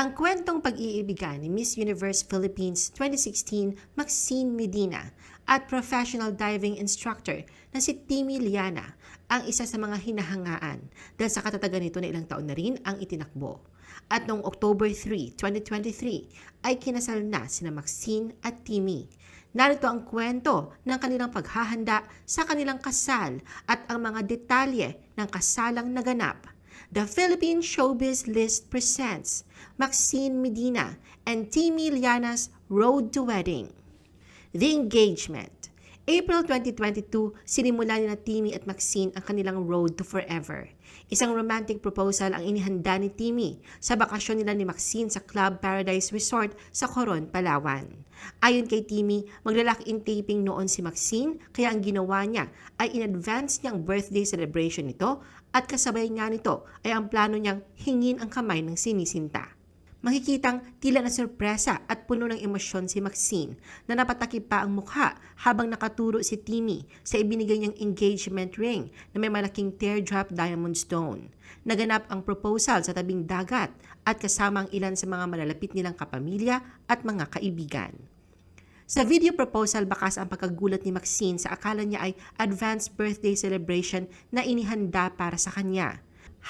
Ang kwentong pag-iibigan ni Miss Universe Philippines 2016 Maxine Medina at professional diving instructor na si Timmy Liana ang isa sa mga hinahangaan dahil sa katatagan nito na ilang taon na rin ang itinakbo. At noong October 3, 2023 ay kinasal na sina Maxine at Timmy. Narito ang kwento ng kanilang paghahanda sa kanilang kasal at ang mga detalye ng kasalang naganap. The Philippine Showbiz List presents Maxine Medina and Timmy Liana's Road to Wedding. The Engagement April 2022, sinimula ni na Timmy at Maxine ang kanilang road to forever. Isang romantic proposal ang inihanda ni Timmy sa bakasyon nila ni Maxine sa Club Paradise Resort sa Coron, Palawan. Ayon kay Timmy, maglalak-in taping noon si Maxine kaya ang ginawa niya ay in-advance niya ang birthday celebration nito at kasabay nga nito ay ang plano niyang hingin ang kamay ng sinisinta. Makikitang tila na sorpresa at puno ng emosyon si Maxine na napatakip pa ang mukha habang nakaturo si Timmy sa ibinigay niyang engagement ring na may malaking teardrop diamond stone. Naganap ang proposal sa tabing dagat at kasama ang ilan sa mga malalapit nilang kapamilya at mga kaibigan. Sa video proposal, bakas ang pagkagulat ni Maxine sa akala niya ay advanced birthday celebration na inihanda para sa kanya.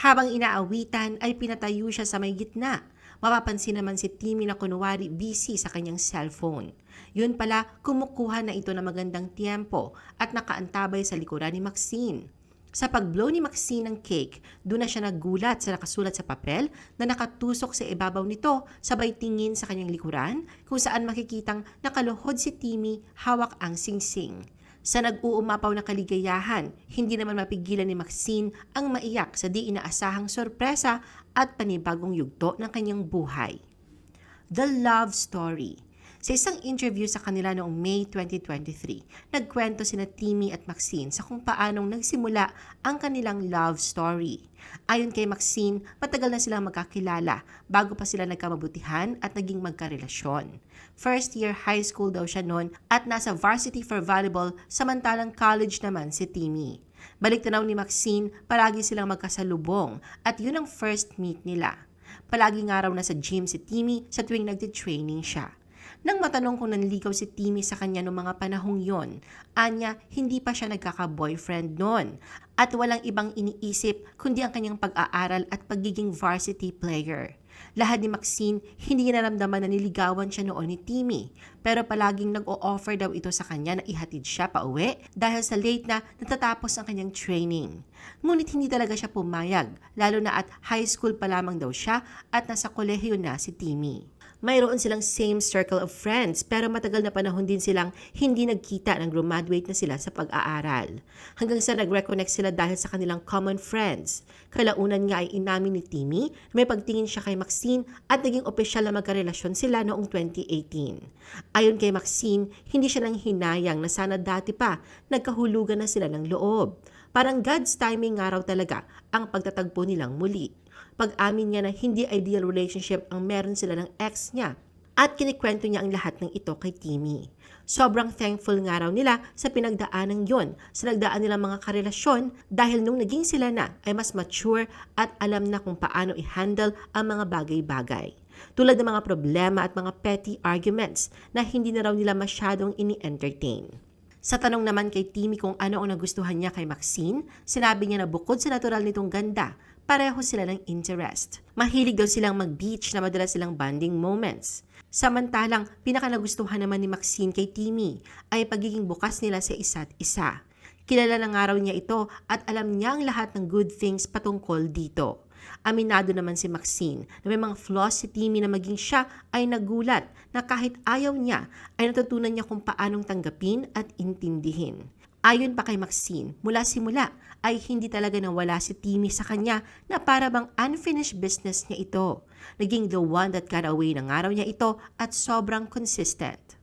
Habang inaawitan ay pinatayo siya sa may gitna Mapapansin naman si Timmy na kunwari busy sa kanyang cellphone. Yun pala, kumukuha na ito ng magandang tiempo at nakaantabay sa likuran ni Maxine. Sa pag-blow ni Maxine ng cake, doon na siya nagulat sa nakasulat sa papel na nakatusok sa ibabaw nito sabay tingin sa kanyang likuran kung saan makikitang nakaluhod si Timmy hawak ang singsing. Sa nag-uumapaw na kaligayahan, hindi naman mapigilan ni Maxine ang maiyak sa di inaasahang sorpresa at panibagong yugto ng kanyang buhay. The Love Story sa isang interview sa kanila noong May 2023, nagkwento sina Timmy at Maxine sa kung paanong nagsimula ang kanilang love story. Ayon kay Maxine, matagal na silang magkakilala bago pa sila nagkamabutihan at naging magkarelasyon. First year high school daw siya noon at nasa varsity for volleyball samantalang college naman si Timmy. Balik tanaw ni Maxine, palagi silang magkasalubong at yun ang first meet nila. Palagi nga raw nasa gym si Timmy sa tuwing nagtitraining siya. Nang matanong kung nanlikaw si Timmy sa kanya noong mga panahong yon, anya hindi pa siya nagkaka-boyfriend noon at walang ibang iniisip kundi ang kanyang pag-aaral at pagiging varsity player. Lahat ni Maxine, hindi niya naramdaman na niligawan siya noon ni Timmy. Pero palaging nag-o-offer daw ito sa kanya na ihatid siya pa uwi dahil sa late na natatapos ang kanyang training. Ngunit hindi talaga siya pumayag, lalo na at high school pa lamang daw siya at nasa kolehiyo na si Timmy mayroon silang same circle of friends pero matagal na panahon din silang hindi nagkita nang graduate na sila sa pag-aaral. Hanggang sa nag-reconnect sila dahil sa kanilang common friends. Kalaunan nga ay inamin ni Timmy na may pagtingin siya kay Maxine at naging opisyal na magkarelasyon sila noong 2018. Ayon kay Maxine, hindi siya nang hinayang na sana dati pa nagkahulugan na sila ng loob. Parang God's timing nga raw talaga ang pagtatagpo nilang muli pag-amin niya na hindi ideal relationship ang meron sila ng ex niya at kinikwento niya ang lahat ng ito kay Timmy. Sobrang thankful nga raw nila sa pinagdaanan yon sa nagdaan nilang mga karelasyon dahil nung naging sila na ay mas mature at alam na kung paano i-handle ang mga bagay-bagay. Tulad ng mga problema at mga petty arguments na hindi na raw nila masyadong ini-entertain. Sa tanong naman kay Timmy kung ano ang nagustuhan niya kay Maxine, sinabi niya na bukod sa natural nitong ganda, pareho sila ng interest. Mahilig daw silang mag-beach na madalas silang bonding moments. Samantalang, pinaka nagustuhan naman ni Maxine kay Timmy ay pagiging bukas nila sa isa't isa. Kilala ng araw niya ito at alam niya ang lahat ng good things patungkol dito. Aminado naman si Maxine na may mga flaws si Timmy na maging siya ay nagulat na kahit ayaw niya ay natutunan niya kung paanong tanggapin at intindihin. Ayon pa kay Maxine, mula simula ay hindi talaga nawala si Timmy sa kanya na para bang unfinished business niya ito. Naging the one that got away ng araw niya ito at sobrang consistent.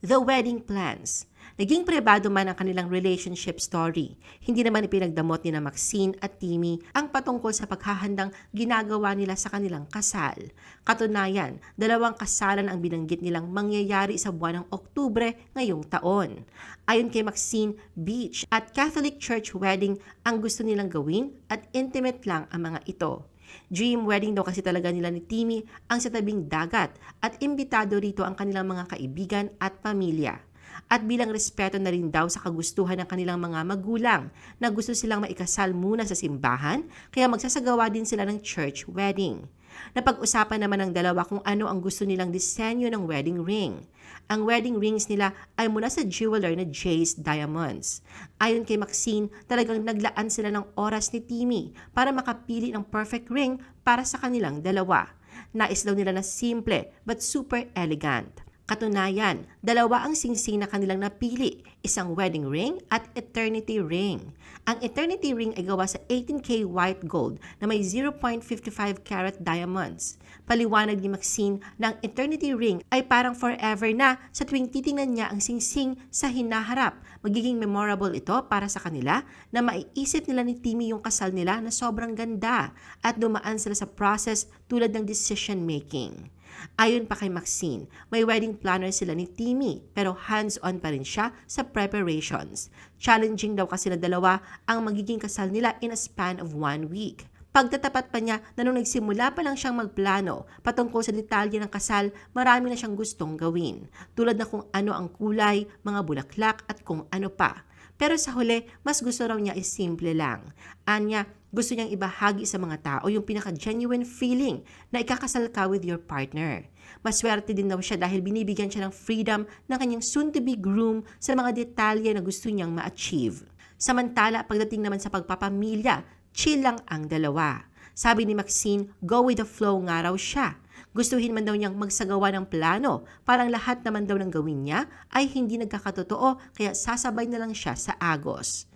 The wedding plans. Naging pribado man ang kanilang relationship story. Hindi naman ipinagdamot ni na Maxine at Timmy ang patungkol sa paghahandang ginagawa nila sa kanilang kasal. Katunayan, dalawang kasalan ang binanggit nilang mangyayari sa buwan ng Oktubre ngayong taon. Ayon kay Maxine, beach at Catholic church wedding ang gusto nilang gawin at intimate lang ang mga ito. Dream wedding daw kasi talaga nila ni Timmy ang sa tabing dagat at imbitado rito ang kanilang mga kaibigan at pamilya. At bilang respeto na rin daw sa kagustuhan ng kanilang mga magulang na gusto silang maikasal muna sa simbahan kaya magsasagawa din sila ng church wedding. Napag-usapan naman ng dalawa kung ano ang gusto nilang disenyo ng wedding ring. Ang wedding rings nila ay mula sa jeweler na Jace Diamonds. Ayon kay Maxine, talagang naglaan sila ng oras ni Timmy para makapili ng perfect ring para sa kanilang dalawa. Nais daw nila na simple but super elegant. Katunayan, dalawa ang singsing na kanilang napili, isang wedding ring at eternity ring. Ang eternity ring ay gawa sa 18K white gold na may 0.55 carat diamonds. Paliwanag ni Maxine na ang eternity ring ay parang forever na sa tuwing titingnan niya ang singsing sa hinaharap. Magiging memorable ito para sa kanila na maiisip nila ni Timmy yung kasal nila na sobrang ganda at dumaan sila sa process tulad ng decision making. Ayon pa kay Maxine, may wedding planner sila ni Timmy pero hands-on pa rin siya sa preparations. Challenging daw kasi na dalawa ang magiging kasal nila in a span of one week. Pagtatapat pa niya na nung nagsimula pa lang siyang magplano patungkol sa detalye ng kasal, marami na siyang gustong gawin. Tulad na kung ano ang kulay, mga bulaklak at kung ano pa. Pero sa huli, mas gusto raw niya is simple lang. Anya, gusto niyang ibahagi sa mga tao yung pinaka-genuine feeling na ikakasal ka with your partner. Maswerte din daw siya dahil binibigyan siya ng freedom ng kanyang soon-to-be groom sa mga detalye na gusto niyang ma-achieve. Samantala, pagdating naman sa pagpapamilya, chill lang ang dalawa. Sabi ni Maxine, go with the flow nga raw siya. Gustuhin man daw niyang magsagawa ng plano, parang lahat naman daw ng gawin niya ay hindi nagkakatotoo kaya sasabay na lang siya sa agos.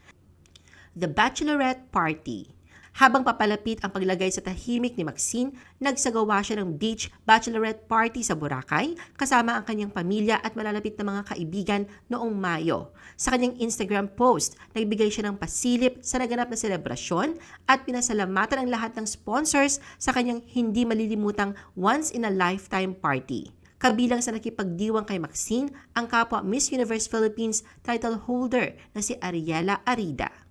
The Bachelorette Party habang papalapit ang paglagay sa tahimik ni Maxine, nagsagawa siya ng beach bachelorette party sa Boracay kasama ang kanyang pamilya at malalapit na mga kaibigan noong Mayo. Sa kanyang Instagram post, nagbigay siya ng pasilip sa naganap na selebrasyon at pinasalamatan ang lahat ng sponsors sa kanyang hindi malilimutang once-in-a-lifetime party. Kabilang sa nakipagdiwang kay Maxine, ang kapwa Miss Universe Philippines title holder na si Ariela Arida.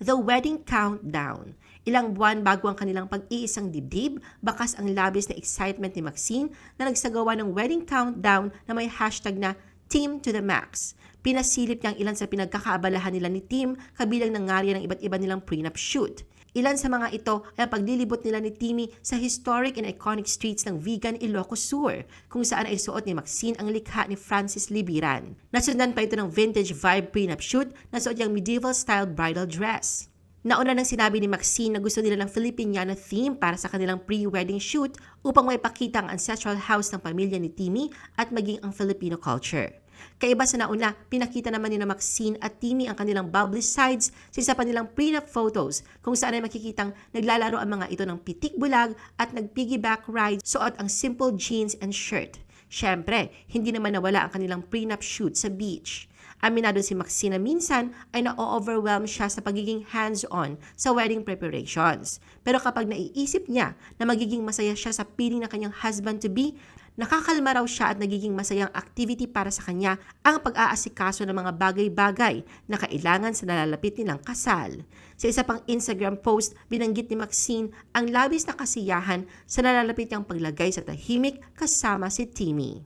The Wedding Countdown Ilang buwan bago ang kanilang pag-iisang dibdib, bakas ang labis na excitement ni Maxine na nagsagawa ng wedding countdown na may hashtag na Team to the Max. Pinasilip niya ang ilan sa pinagkakaabalahan nila ni Tim kabilang ng ngarya ng iba't iba nilang prenup shoot. Ilan sa mga ito ay ang paglilibot nila ni Timmy sa historic and iconic streets ng vegan Ilocos Sur, kung saan ay suot ni Maxine ang likha ni Francis Libiran. Nasundan pa ito ng vintage vibe prenup shoot na suot niyang medieval-style bridal dress. Nauna nang sinabi ni Maxine na gusto nila ng Filipiniana theme para sa kanilang pre-wedding shoot upang maipakita ang ancestral house ng pamilya ni Timmy at maging ang Filipino culture. Kaiba sa nauna, pinakita naman ni na Maxine at Timmy ang kanilang bubbly sides sa isa pa nilang prenup photos kung saan ay makikitang naglalaro ang mga ito ng pitik bulag at nag-piggyback ride suot ang simple jeans and shirt. Siyempre, hindi naman nawala ang kanilang prenup shoot sa beach. Aminado si Maxine minsan ay na-overwhelm siya sa pagiging hands-on sa wedding preparations. Pero kapag naiisip niya na magiging masaya siya sa piling ng kanyang husband-to-be, nakakalma raw siya at nagiging masayang activity para sa kanya ang pag-aasikaso ng mga bagay-bagay na kailangan sa nalalapit nilang kasal. Sa isa pang Instagram post, binanggit ni Maxine ang labis na kasiyahan sa nalalapit niyang paglagay sa tahimik kasama si Timmy.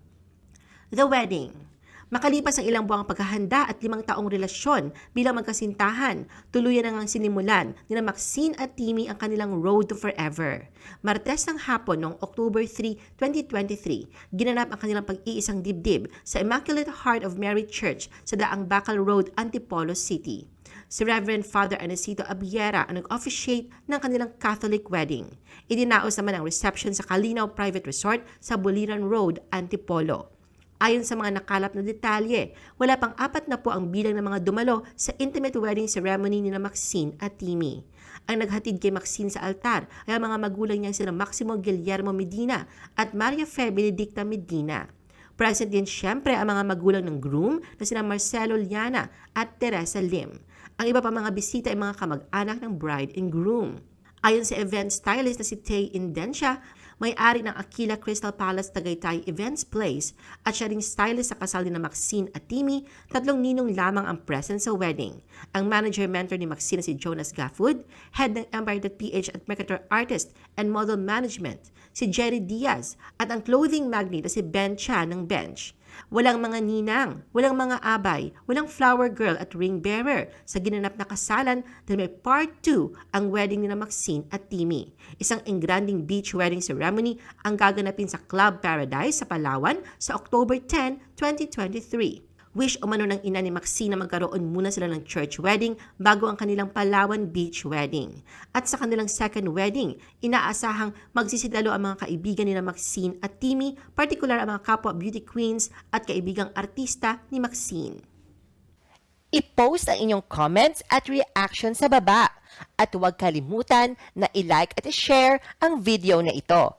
The Wedding Makalipas ang ilang buwang paghahanda at limang taong relasyon bilang magkasintahan, tuluyan na ngang sinimulan ni Maxine at Timmy ang kanilang road to forever. Martes ng hapon noong October 3, 2023, ginanap ang kanilang pag-iisang dibdib sa Immaculate Heart of Mary Church sa Daang Bakal Road, Antipolo City. Si Reverend Father Anacito Abiera ang nag-officiate ng kanilang Catholic wedding. Idinaos naman ang reception sa Kalinaw Private Resort sa Buliran Road, Antipolo. Ayon sa mga nakalap na detalye, wala pang apat na po ang bilang ng mga dumalo sa intimate wedding ceremony ni na Maxine at Timmy. Ang naghatid kay Maxine sa altar ay ang mga magulang niya sina Maximo Guillermo Medina at Maria Fe Benedicta Medina. Present din siyempre ang mga magulang ng groom na sina Marcelo Liana at Teresa Lim. Ang iba pa mga bisita ay mga kamag-anak ng bride and groom. Ayon sa event stylist na si Tay Indencia, may-ari ng Aquila Crystal Palace Tagaytay Events Place at siya ring stylist sa kasal ni na Maxine at Timmy, tatlong ninong lamang ang present sa wedding. Ang manager-mentor ni Maxine si Jonas Gaffwood, head ng Empire.ph at Mercator Artist and Model Management, si Jerry Diaz, at ang clothing magnate na si Ben Chan ng Bench. Walang mga ninang, walang mga abay, walang flower girl at ring bearer sa ginanap na kasalan dahil may part 2 ang wedding ni na Maxine at Timmy. Isang engranding beach wedding ceremony ang gaganapin sa Club Paradise sa Palawan sa October 10, 2023. Wish umano ng ina ni Maxine na magkaroon muna sila ng church wedding bago ang kanilang Palawan Beach wedding. At sa kanilang second wedding, inaasahang magsisidalo ang mga kaibigan ni na Maxine at Timmy, partikular ang mga kapwa beauty queens at kaibigang artista ni Maxine. I-post ang inyong comments at reaction sa baba. At huwag kalimutan na i-like at i-share ang video na ito.